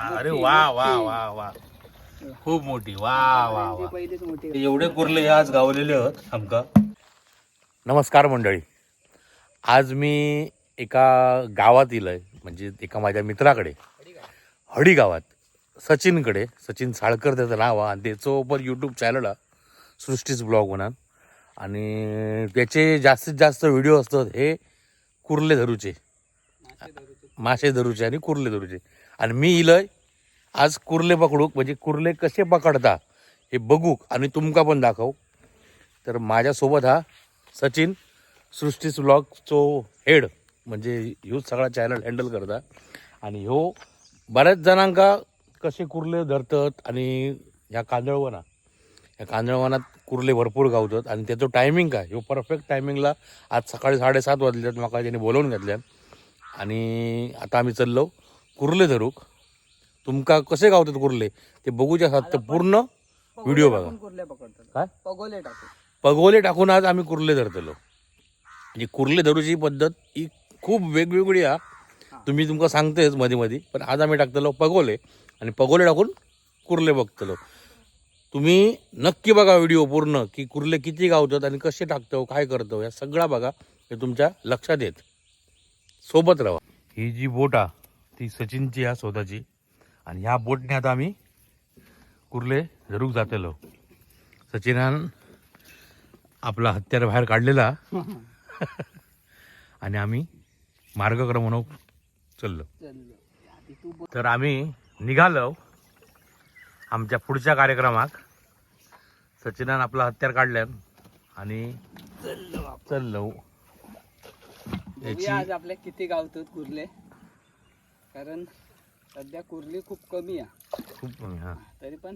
अरे वा वा वा वा. खूप मोठी. वा वा वा. पहिलीच मोठी एवढे कुर्ले आज गावलेले आहेत आमका नमस्कार मंडळी. आज मी एका गावात येईल म्हणजे एका माझ्या मित्राकडे. हडी गावात सचिनकडे. सचिन साळकर त्याचं नाव आहे. आणि त्याचं पण यूट्यूब चॅनल आहे सृष्टीच ब्लॉग म्हणून. आणि त्याचे जास्तीत जास्त व्हिडिओ असतात हे कुर्ले धरूचे. मासे धरूचे आणि कुर्ले धरूचे. आणि मी इलय आज कुर्ले पकडूक म्हणजे कुर्ले कसे पकडता हे बघूक आणि तुमका पण दाखवू. तर माझ्यासोबत हा सचिन सृष्टीस ब्लॉगचो हेड म्हणजे ह्योच सगळा चॅनल हँडल करता. आणि ह्यो बऱ्याच जणांका कसे कुर्ले धरतात आणि ह्या कांदळवना. ह्या कांदळवनात कुर्ले भरपूर गावतात आणि त्याचं टायमिंग काय? ह्यो परफेक्ट टायमिंगला आज सकाळी साडेसात वाजल्यात म्हाका त्यांनी बोलवून घेतल्यात. आणि आता आम्ही चाललो. कुर्ले धरूक. तुमका कसे गावतात कुर्ले? ते बघूच्या साथ तर पूर्ण व्हिडिओ बघा. टाकून कुर्ले पकडतात. काय? पगोले टाकून. पगोले टाकून आज आम्ही कुर्ले धरतलो. म्हणजे कुर्ले धरूची पद्धत ही खूप वेगवेगळी आहे. तुम्ही तुमका सांगतेच मध्ये मध्ये पण आज आम्ही टाकतलो पगोले आणि पगोले टाकून कुर्ले बघतलो. तुम्ही नक्की बघा व्हिडिओ पूर्ण की कुर्ले किती गावतात आणि कसे टाकतो काय करतो या सगळा बघा हे तुमच्या लक्षात येत. सोबत राहा ही जी बोट आहे ती सचिनची आहे स्वतःची आणि ह्या बोटने आता आम्ही कुर्ले धरूक जातलो. सचिनान आपला हत्यार बाहेर काढलेला. आणि आम्ही मार्गक्रमण चाललो चाललो. तर आम्ही निघालो आमच्या पुढच्या कार्यक्रमाक सचिनान आपला हत्यार काढल्यान आणि चाललो याची आज आपल्या किती गावतात कुर्ले. कारण सध्या कुर्ली खूप कमी आहे. खूप कमी हा. तरी पण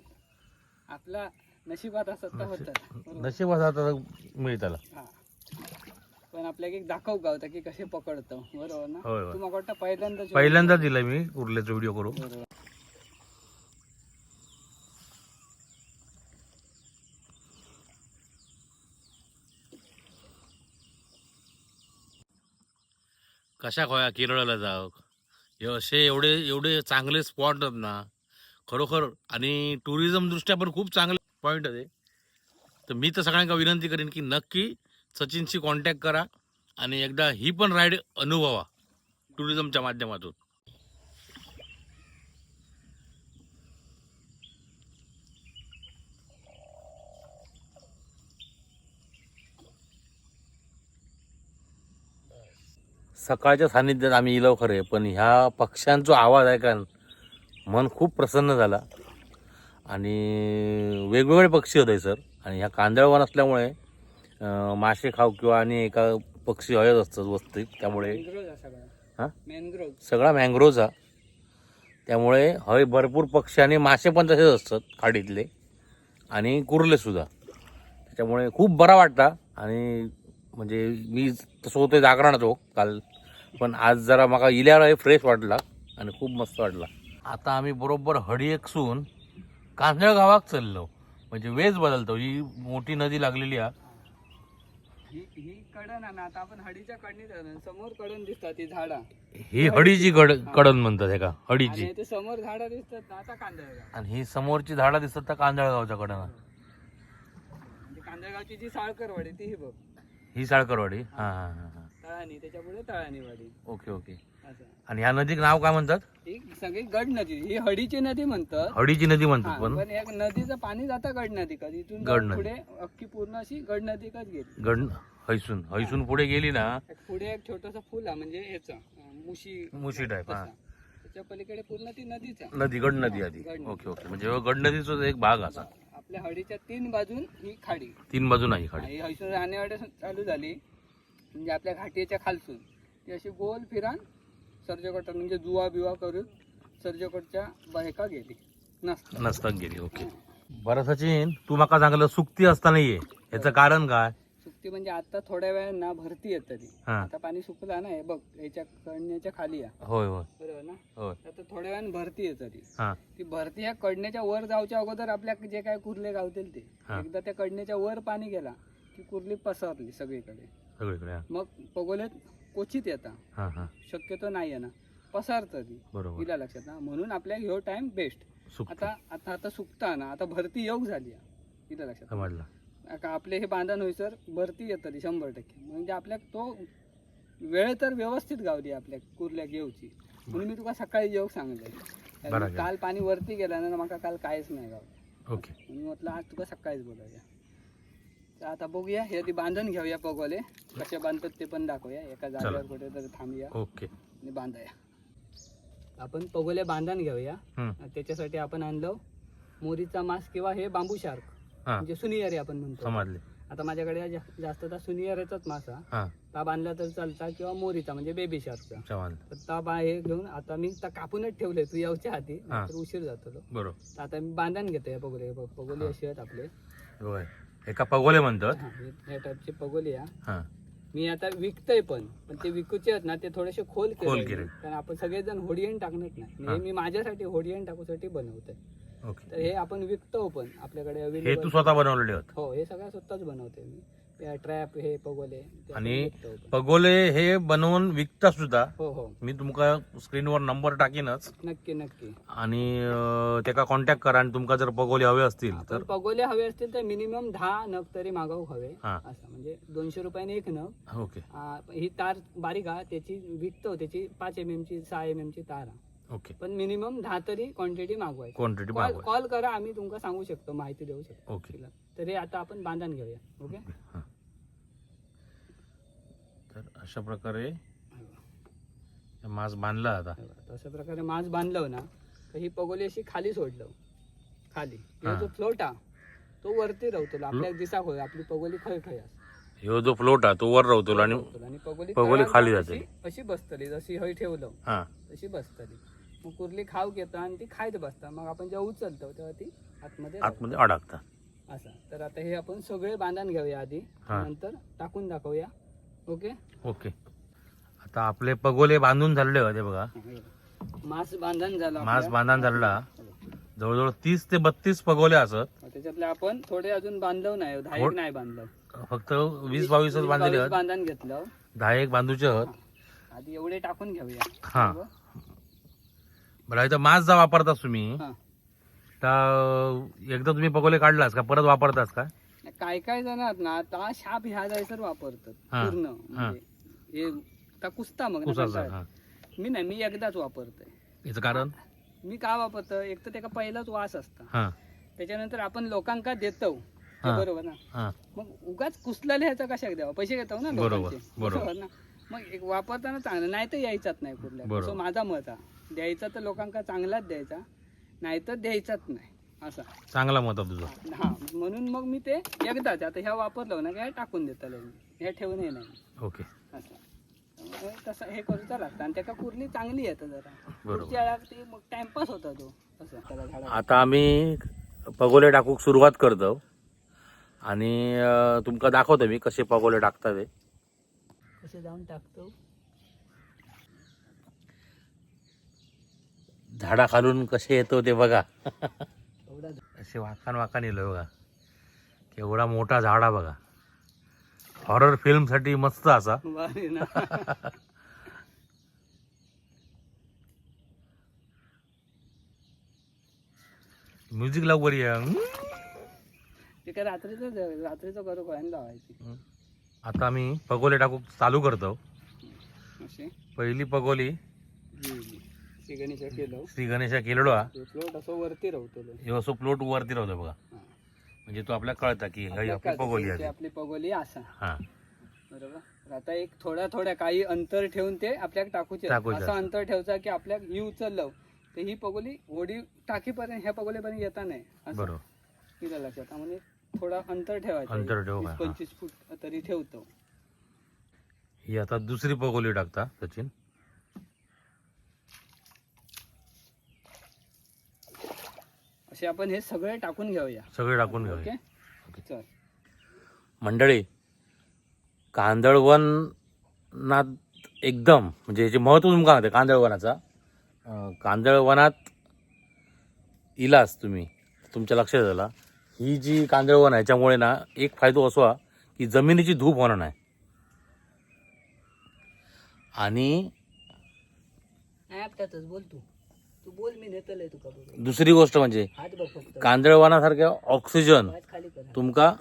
आपला नशिबात असत तर होतात बरोबर. नशीब असा आता मिळताला हा. पण आपल्याला एक दाखव गावता की कसे पकडतो? बरोबर ना? होय, होय. तू वाटतं पहिल्यांदा पहिल्यांदा दिलाय मी कुर्ल्याचा व्हिडिओ करू बरोबर. कशा खोया केरळला जाव हे असे एवढे एवढे चांगले स्पॉट आहेत ना खरोखर आणि टुरिझम दृष्ट्या पण खूप चांगले पॉईंट आहे तर मी तर सगळ्यांना विनंती करेन की नक्की सचिनशी कॉन्टॅक्ट करा आणि एकदा ही पण राईड अनुभवा टुरिझमच्या माध्यमातून. सकाळच्या सानिध्यात आम्ही इलो खरे पण ह्या पक्ष्यांचा आवाज ऐकान मन खूप प्रसन्न झाला. आणि वेगवेगळे पक्षी होते सर. आणि ह्या कांदळवन असल्यामुळे मासे खाऊ किंवा आणि एका पक्षी हयत असतात वस्तीत. त्यामुळे हा सगळा. मँग्रोज हा. त्यामुळे हय भरपूर पक्षी आणि मासे पण तसेच असतात खाडीतले. आणि कुर्ले सुद्धा. त्याच्यामुळे खूप बरा वाटता आणि म्हणजे मी तसं होतं जागरण होतो काल पण आज जरा मला इल्यावर फ्रेश वाटला आणि खूप मस्त वाटला. आता आम्ही बरोबर हडी एकसून कांजळ गावात चाललो. म्हणजे वेज बदलतो. ही मोठी नदी लागलेली आहे ही ही कडण आता आपण हडीच्या कडणीत आहे ना, समोर कडण दिसतात ती झाडा. ही हडीची कड कडण म्हणतात हे का? हडीची ते समोर झाडं दिसतात ना आता कांदळगाव आणि ही समोरची झाडं दिसतात त्या कांदळगावच्या कडनं म्हणजे कांदळगावची जी साळकरवाडी ती ही बघ. ही साळकरवाडी. हा हा हा. हा तळानी त्याच्यापुढे ओके ओके. असं. आणि ह्या नदीक नाव काय म्हणतात? ही सगळी गड नदी ही हडीची नदी म्हणतात. हडीची नदी हा, म्हणतात पण. पण एक नदीचं पाणी जातं गड नदी का इथून गड जाऊन नदी. पुढे अख्खी पूर्ण अशी गड नदी गेली. गड हैसून. हैसून पुढे गेली ना? एक पुढे एक छोटस फुल आहे म्हणजे ह्याचा अं, मुशी. मुशी टाईप हा. तसा. त्याच्या पलीकडे पूर्ण ती नदीच आहे. नदी गड नदी आधी. गड नदी. Okay okay. म्हणजे गड नदीचा एक भाग असा. आपल्या हडीच्या तीन बाजून ही खाडी. तीन बाजू नाही खाडी. ही हैसून राहणेवाड्या चालू झाली. म्हणजे आपल्या घाटीच्या खालसून. ती अशी गोल फिरान सर्जकोट म्हणजे जुवा बिवा करून सर्जकोटच्या बायका गेली. नसतं गेली ओके. बरं सचिन तू माका सांगलं सुक्ती असताना ये याचं कारण काय? सुकती म्हणजे आता थोड्या वेळानं ना भरती येत ती हा. आता पाणी सुकला ना हे बघ याच्या कडण्याच्या खाली आहे. होय होय. बरोबर ना? होय. आता थोड्या वेळानं भरती येत ती हा. ती भरती ह्या कडण्याच्या वर जाऊच्या अगोदर आपल्या जे काय कुर्ले गावतील ते. हा. एकदा त्या कडण्याच्या वर पाणी गेला की कुर्ली पसरली सगळीकडे. सगळीकडे हा. मग पगोल्यात क्वचित येतात हा हा. शक्यतो नाही ना पसरतं ती. बरोबर. तिला लक्षात ना म्हणून आपल्या ह्यो टाइम बेस्ट आता आता आता सुकता ना. आता भरती योग झाली तिला लक्षात समजलं. का आपले हे बांधण होईसर भरती येतली शंभर टक्के. म्हणजे आपल्याक तो वेळ तर व्यवस्थित गावली आपल्या कुर्ल्याक येऊची म्हणून मी तुका सकाळी येऊक सांगले बरं केलं. पाणी वरती गेला ना म्हाका काल कायच नाही गावलं. ओके. म्हणून म्हटलं आज तुका सकाळीच बोलावूया. तर आता बघूया. हे आधी बांधून घेऊया पगोले कसे बांधतात ते पण दाखवूया. एका जागेवर कुठे तरी थांबूया ओके. आणि बांधाया. आपण पगोले बांधून घेऊया. त्याच्यासाठी आपण आणलो मोरीचा मांस किंवा हे बांबू शार्क. म्हणजे सुनियरी आपण म्हणतो. समजले. आता माझ्याकडे जास्त तर सुनियरेचाच मासा हा. ता बांधला तर चालता किंवा मोरीचा म्हणजे बेबी शार्कचा ता बा हे घेऊन आता मी ता कापूनच ठेवले तू यावच्या हाती. तर उशीर जातो आता मी बांधण घेतो या पगोले पगोली अशी आहेत आपले. एका पगोले म्हणतात. हा, टाईपचे पगोली या हा. मी आता विकतोय पण पण ते विकूचे आहेत ना ते थोडेसे खोल खोल केले केले. कारण आपण सगळेजण होडियन टाकणार नाही. हे. हा. मी माझ्यासाठी होडियन टाकूसाठी बनवतोय. ओके. तर हे आपण विकतो पण आपल्याकडे हे तू अवेलेबल स्वतः बनवलेले होत हो हे सगळं स्वतःच बनवतोय मी. ट्रॅप हे पगोले आणि. पगोले हे बनवून विकता सुद्धा. हो हो. मी तुमका स्क्रीनवर नंबर टाकीनच. नक्की नक्की. आणि त्याका कॉन्टॅक्ट करा आणि तुमका जर पगोले हवे असतील तर. पगोले हवे असतील तर मिनिमम दहा नग तरी मागवू हवे. असं म्हणजे दोनशे रुपयाने एक नग. ओके. ही तार बारीक हा त्याची विकतो त्याची पाच एम एम ची सहा एम एम ची तार. ओके. पण मिनिमम दहा तरी क्वांटिटी मागवायची. क्वांटिटी कॉल मागवा कॉल करा आम्ही तुमका सांगू शकतो माहिती देऊ शकतो. ओके. तिला. तर हे आता आपण बांधण घेऊया ओके? हा. तर अशा प्रकारे मास बांधला आता. तशा प्रकारे मास बांधलं ना तर ही पगोली अशी खाली सोडलं. खाली. हा. हे. जो फ्लोट हा तो वरती राहतो आपल्या दिसाक होय आपली पगोली खय खय असते. ह्यो जो फ्लोट हा तो वर राहतो आणि आणि पगोली पगोली खाली जाऊन जाते. अशी- अशी बसतली जशी हय ठेवलं हा. तशी बसतली. मग कुर्ली खाऊ घेता आणि ती खायत बसता मग आपण जेव्हा उचलतो तेव्हा ती आतमध्ये आतमध्ये अडकता राहते. असं. तर आता हे आपण सगळे बांधण घेऊया आधी. हा. नंतर टाकून दाखवूया. ओके? ओके. आता आपले पगोले बांधून झालेले होते बघा. मास बांधण झालं मास आपलं. बांधण झालेला. जवळजवळ तीस ते बत्तीस पगोले असत. त्याच्यातले आपण थोडे अजून बांधव नाही दहा एक नाही बांधलं. फक्त वीस बावीसच बांधलेले बावीस आहेत बांधण घेतलं. दहा एक बांधूचे आहेत आधी एवढे टाकून घेऊया. हा. बरोबर? बरं इथं मास जा वापरतास तुम्ही. हा. तर एकदा तुम्ही पगोले काढलास का? परत वापरतास का? काय काय जण आहेत ना? आता शाप ह्या जायसर वापरतात हा. पूर्ण. म्हणजे हे आता कुसता मग ना कुसाचा कंटाळा. हा. मी नाही मी एकदाच वापरतोय. याचं कारण? मी का वापरतो एक तर त्याचा पहिलाच वास असता. हा. त्याच्यानंतर आपण लोकांका देतो. ते हा. बरोबर ना? हा. मग उगाच कुसलेले ह्याचा कशाक द्यावा? पैसे घेतो ना बरोबर, लोकांचे. बरोबर. ना? मग एक वापरताना चांगलं नाही तर यायचाच नाही कुठल्या. बरोबर. असं माझा मत आहे द्यायचा तर लोकांका चांगलाच द्यायचा नाही तर द्यायचाच नाही असा. चांगला मत आहे तुझं. हा म्हणून मग मी ते एकदाच आता ह्या वापरलं ना काय टाकून देताले मी ह्या ठेवून ये नाही. ओके. असं. तसं हे करूचा लागतं आणि त्याका कुर्ली चांगली येतं जरा. बरोबर. पुढच्या ती मग टाइमपास होता तो. असं. आता आम्ही पगोले टाकूक सुरुवात करतो. आणि तुमका दाखवतो मी कसे पगोले टाकतात ते. कसे जाऊन टाकतो? झाडा खालून कसे येतो ते बघा. एवढा असे वाकान वाकान येलो बघा. केवढा मोठा झाडा बघा. हॉरर फिल्मसाठी मस्त असा. म्युझिक लाव बरी रात्रीचं करू लावायची. आता आम्ही पगोले टाकूक चालू करतो. पहिली पगोली. श्री गणेश केलं. श्री गणेशा केलेलो हा. तो फ्लोट असं वरती राहतो ह्यो असो प्लॉट वरती राहतो बघा. म्हणजे तो आपल्याला कळता की हय आपली पगोली आहे. आपली पगोली असा. हा. बरोबर? आता एक थोड्या थोड्या काही अंतर ठेवून ते आपल्याला टाकूचे टाकूचे असं. अंतर ठेवचा की आपल्या ही उचललं तर ही पगोली होडी टाकीपर्यंत ह्या पगोलीपर्यंत येता नाही. असं. बरोबर. तिला लक्षात हा, म्हणजे थोडा अंतर ठेवायचं. अंतर ठेवू का? हा. पंचवीस फूट तरी ठेवतो. ही आता दुसरी पगोली टाकता सचिन. असे आपण हे सगळे टाकून घेऊया. सगळे टाकून ओके? घेऊया चल. मंडळी कांदळवनात एकदम म्हणजे याचे महत्त्व तुमका सांगते कांदळवनाचा. कांदळवनात इलास तुम्ही तुमच्या लक्षात आला ही जी कांदळवन आहे याच्यामुळे ना एक फायदो असो की जमिनीची धूप होणार नाही. आणि बोल तू. बोल मी नेतलंय तुका बरोबर दुसरी गोष्ट म्हणजे हात बघ फक्त. कांदळवानासारख्या ऑक्सिजन हात खाली कर. तुमका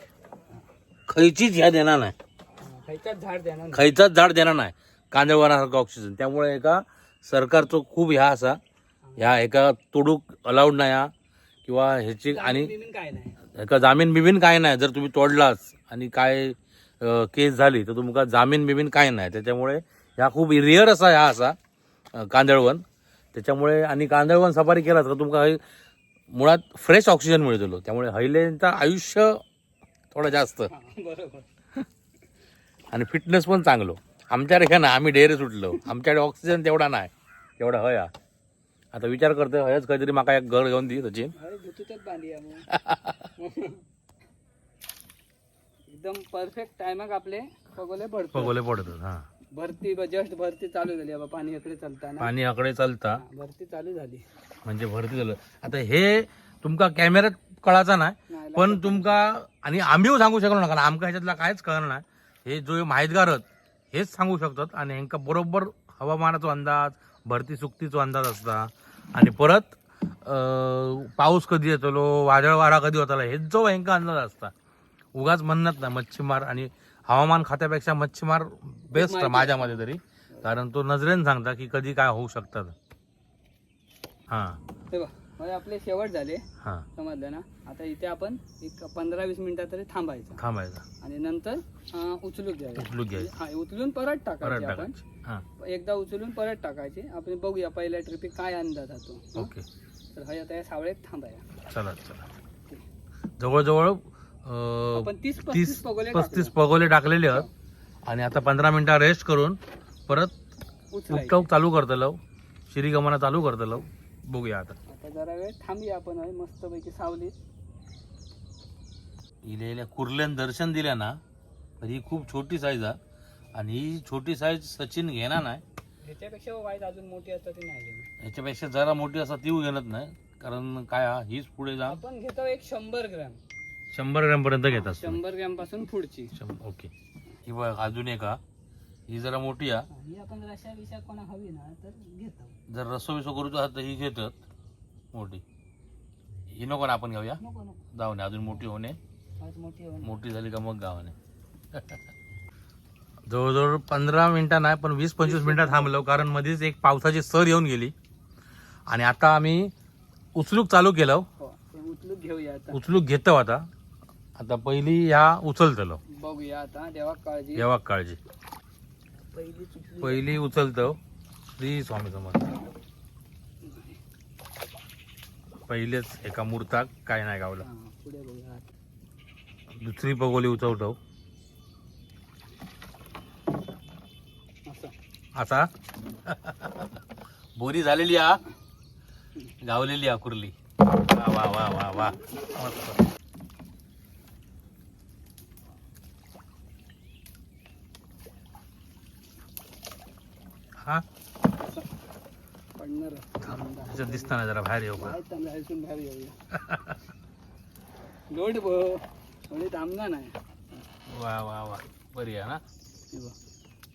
खयचीच ह्या देणार नाही. हा, खायच्याच झाड द्या ना खयचाच झाड देणार नाही. कांदळवानासारखं ऑक्सिजन. त्यामुळे एका सरकारचो खूप ह्या असा ह्या एका तोडूक अलाउड नाही हा. किंवा ह्याची आणि बिमीन काय नाही. एका जामीन बिमीन काय नाही. जर तुम्ही तोडलाच आणि काय अ, केस झाली तर तुमका जामीन बिमीन काय नाही. त्याच्यामुळे ह्या खूप रिअर असा ह्या असा अ, कांदळवन. त्याच्यामुळे आणि कांदळवन सफारी केलात का? तुमका मुळात फ्रेश ऑक्सिजन मिळतलो. त्यामुळे हैलेंचं आयुष्य थोडं जास्त. हा, बरोबर. आणि फिटनेस पण चांगलो. आमच्याकडे ना आम्ही डेरे सुटलो. आमच्याकडे ऑक्सिजन तेवढा नाही. तेवढा हया. आता विचार करतोय हयच काहीतरी माका एक घर घेऊन दी मग. एकदम परफेक्ट टायमाक आपले. पगोले पडतो पगोले पडत हा. भरती जस्ट भरती चालू झाली. बाबा पाणी इकडे चालताना. पाणी आकडे चालता. हा, भरती चालू झाली. म्हणजे भरती झालं. आता हे तुमका कॅमेऱ्यात कळाचा नाही नाही, पण तुमका आणि आम्ही सांगू शकलो ना कारण आमका ह्याच्यातला काहीच कळणार नाही. हे जो माहितगारत हेच सांगू शकतात. आणि ह्यांका बरोबर हवामानाचा अंदाज भरती सुकतीचो अंदाज असता. आणि परत अं, पाऊस कधी येतलो वादळ वारा कधी होताला हेच जो ह्यांका अंदाज असता. उगाच म्हणत ना मच्छीमार आणि हवामान खात्यापेक्षा मच्छीमार बेस्ट माहिती माझ्या मध्ये तरी. कारण तो नजरेन सांगता की कधी काय होऊ शकतात. हा. आपले शेवट झाले. हा. समजलं ना? आता इथे आपण एक पंधरा वीस मिनिटं तरी थांबायचं. थांबायचा. आणि नंतर उचलून घ्यायचं. उचलून घ्यायचं. उचलून परत टाकायचे आपण. हा. एकदा उचलून परत टाकायचे. आपण बघूया पहिल्या ट्रिपी काय अंदाज जातो हं? ओके. तर हा आता या सावळेत थांबाया. चला चला. जवळजवळ आपण तीस तीस पस्तीस पगोले टाकलेले आहेत. आणि आता पंधरा मिनिटं रेस्ट करून परत उपटोक चालू करतलो श्रीगमना चालू करतलो बघूया आता. आता जरा वेळ थांबूया आपण हय, मस्तपैकी सावलीत इलेल्या कुर्ल्यान दर्शन दिल्या ना तर ही खूप छोटी साईज आहे. आणि ही छोटी साईज सचिन घेणार नाही. ह्याच्यापेक्षा वाईट अजून मोठी असतात ती नाही घेणार. ह्याच्यापेक्षा जरा मोठी असा ती घेणत नाही. कारण काय हीच पुढे जा. आपण घेतो एक शंभर ग्रॅम. शंभर ग्रॅम पर्यंत घेत असतो शंभर ग्रॅमपासून पुढची. शं- ओके. ही बघ अजून एक हा. ही जरा मोठी आहे. ही आपण रशा विषा कोणा हवी ना तर घेतो. जर रस्सो बिसो करूचो तर ही घेतात. मोठी. ही नको ना आपण घेऊया. नको नको. जाऊ नये अजून मोठी होणे आज मोठी झाली का मग गावाने जवळजवळ पंधरा मिनिटं नाही पण वीस पंचवीस मिनिटं थांबलो कारण मध्येच एक पावसाची सर येऊन गेली. आणि आता आम्ही उचलूक चालू केलं. हो ते उचलून घेऊया आता. उचलूक घेतो आता. आता पहिली ह्या उचलतलो. बघूया आता देवा काळजी. जेव्हा काळजी. पहिली चुकली. पहिली उचलतो श्री स्वामी समर्थ. पहिलेच एका मूर्ताक काय नाही गावला. हा, पुढे बघूया आता. दुसरी पगोली उचवतो असं असा बोरी झालेली हा. गावलेली हा कुर्ली. वा वा वा वा वा. मस्त. हा? पडणार दिसताना जरा बाहेर येऊ बाहेर येऊया. लोट थोडी थांबणार नाही. वा वा वा. बरी आहे ना? हे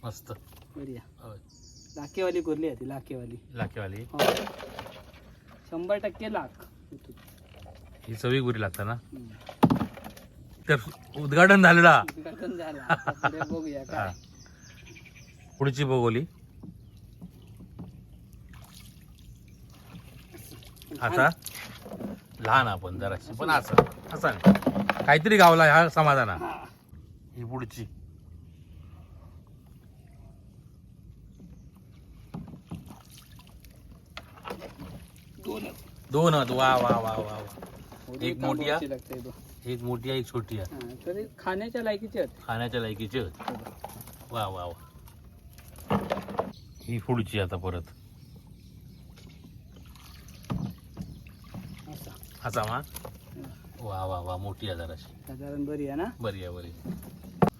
मस्त. बरी आहे. होय. लाखेवाली कुरली आहे ती लाखेवाली. लाखेवाली? हो. शंभर टक्के लाख. ही चवी गुरी लागतं ना. तर उद्घाटन झालेला. उद्घाटन झालं. बघूया हा. पुढची बघोली असा लहान आपण जराशी पण असं असा नाही. काहीतरी गावला ह्या समाधान. हा. ही पुढची दोन आहेत वा वा वा वा वा एक मोठी आहे? एक मोठी आहे एक छोटी आहे हा, तरी खाण्याच्या लायकीचे आहेत खाण्याच्या लायकीची आहेत. वा वा वा ही पुढची आता परत असा असा मा? वा वा वा मोठी आहे जराशी. साधारण बरी आहे ना? बरी आहे बरी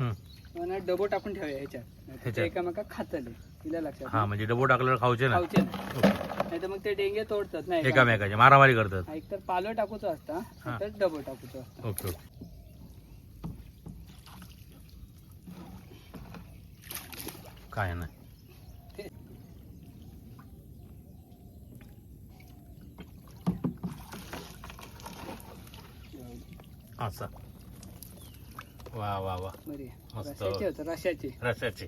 हम्म. मग ना डबो टाकून ठेवूया ह्याच्यात. ते ह्याच्यात? एकामेका खातले. तिला लक्षात हा म्हणजे डबो टाकल्यावर खाऊचे ना? खाऊचे नाही. तर मग ते डेंगे तोडतात नाही एकामेकाचे मारामारी करतात. एक तर पालो टाकूचो असता हा. तर डबो टाकूचो असता. Okay okay. काय नाही. असा वा वा वा. मस्त. रशाचे रशाचे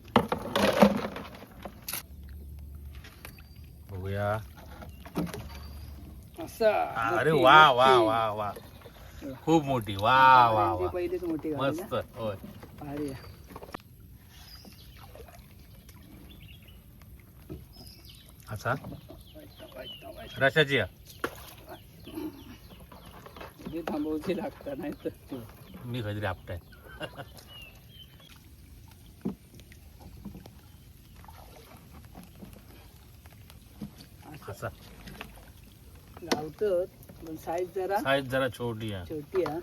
बघूया अरे वा वा. वा वा खूप मोठी वा वा वा पहिलीच मोठी गाडी मस्त. होय. असा. रशाची हे थांबवची लागतं नाही तर ते. मी कधी आपटाय. असं. गावतं पण साईज जरा साईज जरा छोटी आहे. छोटी आहे.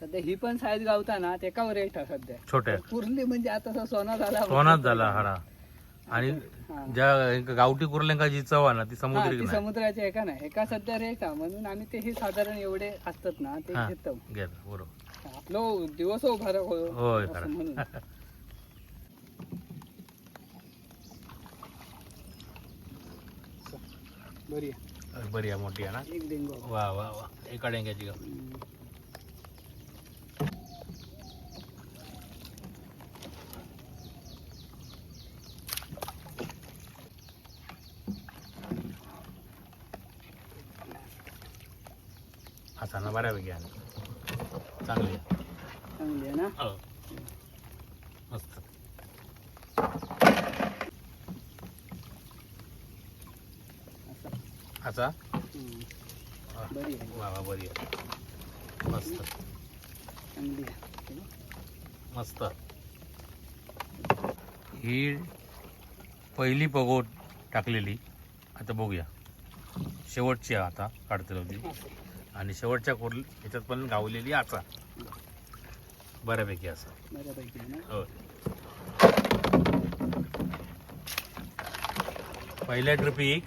सध्या ही पण साईज गावता ना त्याका रेट आहे सध्या. छोट्या. पूर्ण म्हणजे आता सोना झाला. सोनाच झाला हाडा. आणि. ज्या गावठी कुर्ल्यांका जी चव आहे ना ती हा, समुद्री ती नाही समुद्राच्या एका नाही एका सध्या रेट आहे म्हणून आम्ही ते हे साधारण एवढे असतात ना ते हा. घेतो घेत बरोबर आपलं दिवस हो फरक हो होय, खरं. म्हणून बरी आहे. बरी आहे मोठी आहे ना एक डेंगो वा वा वा एका डेंग्याची गाव हम्म. बऱ्यापैकी आहे. चांगली चांगली आहे ना? हो. मस्त. असं. वा बरी आहे. मस्त. चांगली मस्त. ही पहिली पगोट टाकलेली. आता बघूया. शेवटची आता. काढते होती. आणि शेवटच्या कोर ह्याच्यात पण गावलेली आचा. बऱ्यापैकी असं. बऱ्यापैकी आहे ना? हो. पहिल्या ट्रिपीक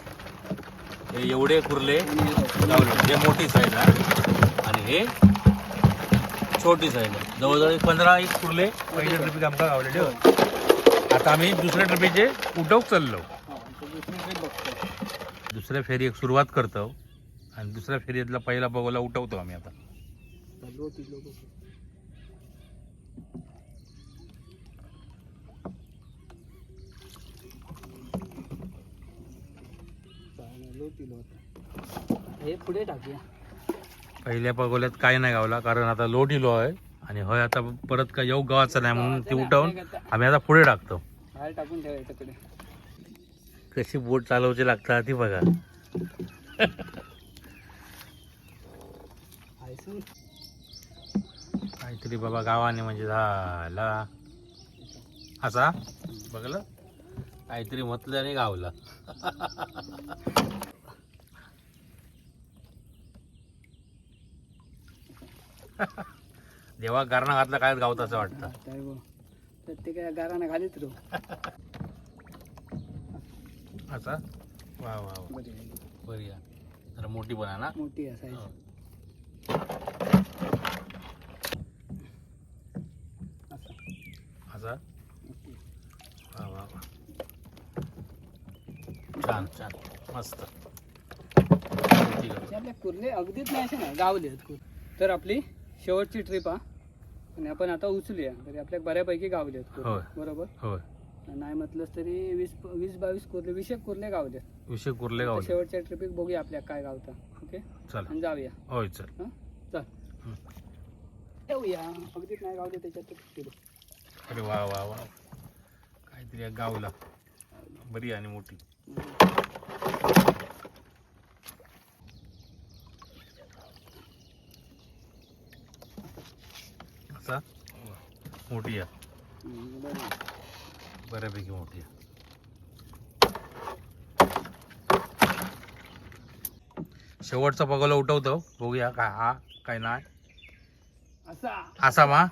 हे एवढे कुर्ले गावले. हे मोठी साईज आहे. आणि हे छोटी साईज आहे. जवळजवळ एक पंधरा एक कुर्ले पहिल्या ट्रिपीक आमका गावलेले होते. आता आम्ही दुसऱ्या ट्रिपीचे उठवक चाललो. ट्रिप दुसऱ्या फेरी एक सुरुवात करतो. आणि दुसऱ्या फेरीतला पहिला बघोला उठवतो आम्ही आता. हे पुढे टाकूया. पहिल्या पगोल्यात काय नाही गावला कारण आता लोट इलो आहे आणि होय आता परत काय येऊ गावाचं नाही म्हणून ते उठवून आम्ही आता पुढे टाकतो. बाहेर टाकून ठेवायचं कशी बोट चालवायची लागतात ती बघा. काहीतरी बाबा गावाने म्हणजे झाला. असा? बघलं? काहीतरी म्हटलं आणि गावला. देवा गारणा घातला काय गावत असं वाटतं. तर घालीत रो. असा? वा वा बरी. जरा मोठी पण आहे ना? मोठी आहे हो. साईज असं असा मोठी. वा वा वा छान छान. मस्त. आपल्या कुर्ले अगदीच नाही असे नाही गावले आहेत कुर्ले. तर आपली शेवटची ट्रिप हा. आणि आपण आता उचलूया. तरी आपल्या बऱ्यापैकी गावले आहेत कुर्ले. बरोबर? होय. नाही म्हटलंच तरी वीस वीस बावीस कुर्ले वीस एक कुर्ले गावले विषय कुर्ले गावले. शेवटच्या ट्रिपिक बघूया आपल्या काय गावता. ओके? चला. आणि जाऊया. होय चल. हं? चल. ठेवूया अगदीच नाही गावले त्याच्यात अरे वा वा वा. काहीतरी एक गावला. बरी आणि मोठी. असा मोठी आहे. बऱ्यापैकी मोठी आहे शेवटचा पगोला उठवतो. बघूया काय हा काय नाही. असा. मा?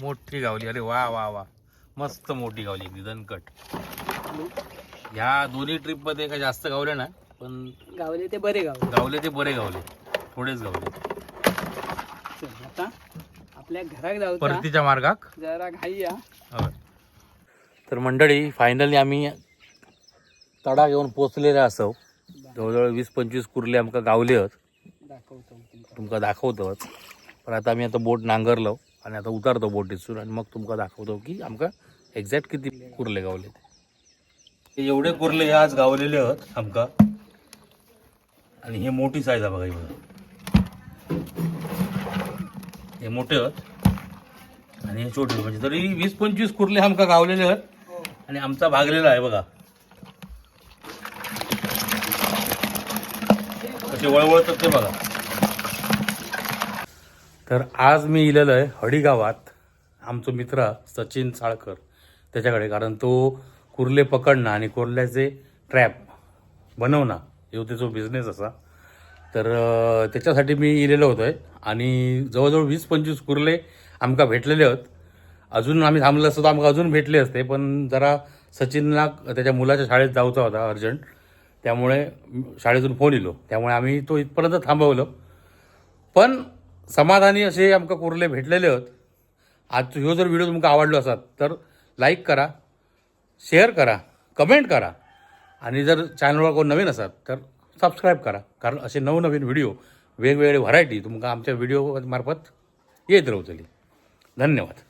मोठी. गावली. अरे वा वा वा. मस्त मोठी गावली. अगदी दणकट ह्या दोन्ही ट्रिपमध्ये काय जास्त गावले ना पण गावले ते बरे गावले. गावले ते बरे गावले. थोडेच गावले. चल आता आपल्या घरात जाऊचा परतीच्या मार्गाक जरा घाई या होय. तर मंडळी फायनली आम्ही तडा घेऊन पोचलेले असो. जवळजवळ वीस पंचवीस कुर्ले आमका गावले आहेत दाखवतो तुमका. तुमका दाखवतोच पण आता आम्ही आता बोट नांगरलो आणि आता उतारतो बोटीतून आणि मग तुमका दाखवतो की आमका एक्झॅक्ट किती कुर्ले गावले ते. एवढे कुर्ले आज गावलेले आहेत आमका आणि हे मोठी साईज आहे बघा ही बघा. हे मोठे आहेत. आणि हे छोटे म्हणजे तरी वीस पंचवीस कुर्ले आमका गावलेले आहेत. आणि आमचा भागलेला आहे बघा. कसे वळवळतात ते बघा. तर आज मी इलेलो आहे हडी गावात आमचा मित्र सचिन साळकर त्याच्याकडे कारण तो कुर्ले पकडणं आणि कुर्ल्याचे ट्रॅप बनवणं हे होते जो बिझनेस असा. तर त्याच्यासाठी मी इलेलो होतो आहे आणि जवळजवळ वीस पंचवीस कुर्ले आमका भेटलेले आहेत अजून आम्ही थांबलं असतो तर आमका अजून भेटले असते पण जरा सचिनला त्याच्या मुलाच्या शाळेत जाऊचा होता अर्जंट. त्यामुळे शाळेतून फोन येलो त्यामुळे आम्ही तो इथपर्यंत थांबवलं. पण समाधानी असे आमका कुर्ले भेटलेले आहेत आज ह्यो जर व्हिडिओ तुमका आवडलो असात तर लाईक करा. शेअर करा कमेंट करा. आणि जर चॅनलवर कोण नवीन असाल तर सबस्क्राईब करा. कारण असे नवनवीन व्हिडिओ वेगवेगळे व्हरायटी तुमका आमच्या व्हिडिओ मार्फत येत रावतली धन्यवाद.